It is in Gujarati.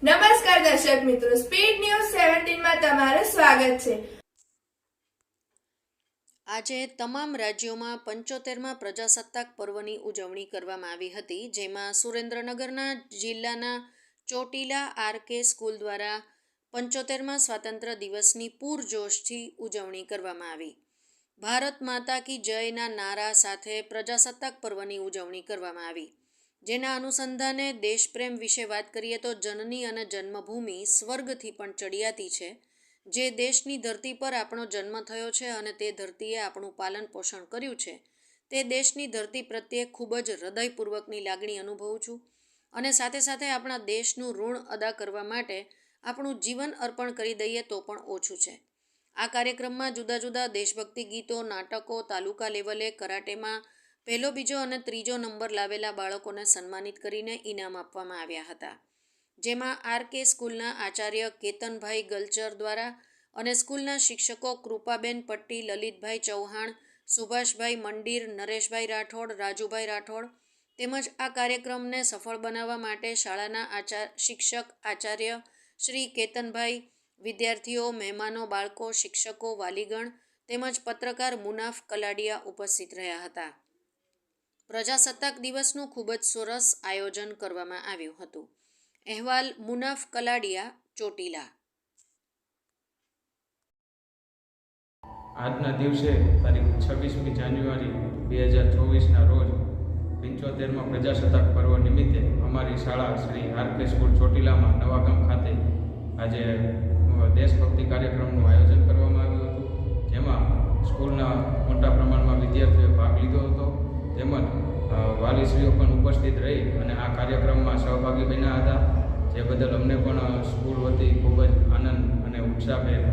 નમસ્કાર દર્શક મિત્રો સ્પીડ ન્યૂઝ સેવન્ટીનમાં તમારું સ્વાગત છે. આજે તમામ રાજ્યોમાં પંચોતેરમાં પ્રજાસત્તાક પર્વની ઉજવણી કરવામાં આવી હતી, જેમાં સુરેન્દ્રનગરના જિલ્લાના ચોટીલા આર કે સ્કૂલ દ્વારા પંચોતેરમાં સ્વાતંત્ર્ય દિવસની પૂરજોશથી ઉજવણી કરવામાં આવી. ભારત માતા કી જયના નારા સાથે પ્રજાસત્તાક પર્વની ઉજવણી કરવામાં આવી. જેના અનુસંધાને દેશપ્રેમ વિશે વાત કરીએ તો જનની અને જન્મભૂમિ સ્વર્ગથી પણ ચડિયાતી છે. જે દેશની ધરતી પર આપણો જન્મ થયો છે અને તે ધરતીએ આપણું પાલન પોષણ કર્યું છે. તે દેશની ધરતી પ્રત્યે ખૂબ જ હૃદયપૂર્વકની લાગણી અનુભવું છું અને સાથે સાથે આપણા દેશનું ઋણ અદા કરવા માટે આપણું જીવન અર્પણ કરી દઈએ તો પણ ઓછું છે. આ કાર્યક્રમમાં જુદા જુદા દેશભક્તિ ગીતો, નાટકો, તાલુકા લેવલે, કરાટેમાં પહેલો, બીજો અને ત્રીજો નંબર લાવેલા બાળકોને સન્માનિત કરીને ઇનામ આપવામાં આવ્યા હતા. જેમાં આર કે સ્કૂલના આચાર્ય કેતનભાઈ ગલચર દ્વારા અને સ્કૂલના શિક્ષકો કૃપાબેન પટ્ટી, લલિતભાઈ ચૌહાણ, સુભાષભાઈ મંડીર, નરેશભાઈ રાઠોડ, રાજુભાઈ રાઠોડ તેમજ આ કાર્યક્રમને સફળ બનાવવા માટે શાળાના આચાર, શિક્ષક આચાર્ય શ્રી કેતનભાઈ, વિદ્યાર્થીઓ, મહેમાનો, બાળકો, શિક્ષકો, વાલીગણ તેમજ પત્રકાર મુનાફ કલાડિયા ઉપસ્થિત રહ્યા હતા. પ્રજાસત્તાક દિવસનું ખૂબ જ સરસ આયોજન કરવામાં આવ્યું હતું. અહેવાલ મુનાફ કલાડિયા, ચોટીલા. આજના દિવસે તારીખ છવ્વીસમી જાન્યુઆરી બે હજાર ચોવીસના રોજ પંચોતેરમાં પ્રજાસત્તાક પર્વ નિમિત્તે અમારી શાળા શ્રી આરકે સ્કૂલ ચોટીલામાં નવાગામ ખાતે આજે દેશભક્તિ કાર્યક્રમનું આયોજન કરવામાં આવ્યું હતું. જેમાં સ્કૂલના મોટા પ્રમાણમાં વિદ્યાર્થીઓએ ભાગ લીધો હતો. તેમજ વાલીશ્રીઓ પણ ઉપસ્થિત રહી અને આ કાર્યક્રમમાં સહભાગી બન્યા હતા, જે બદલ અમને પણ સ્કૂલ વતી ખૂબ જ આનંદ અને ઉત્સાહભેર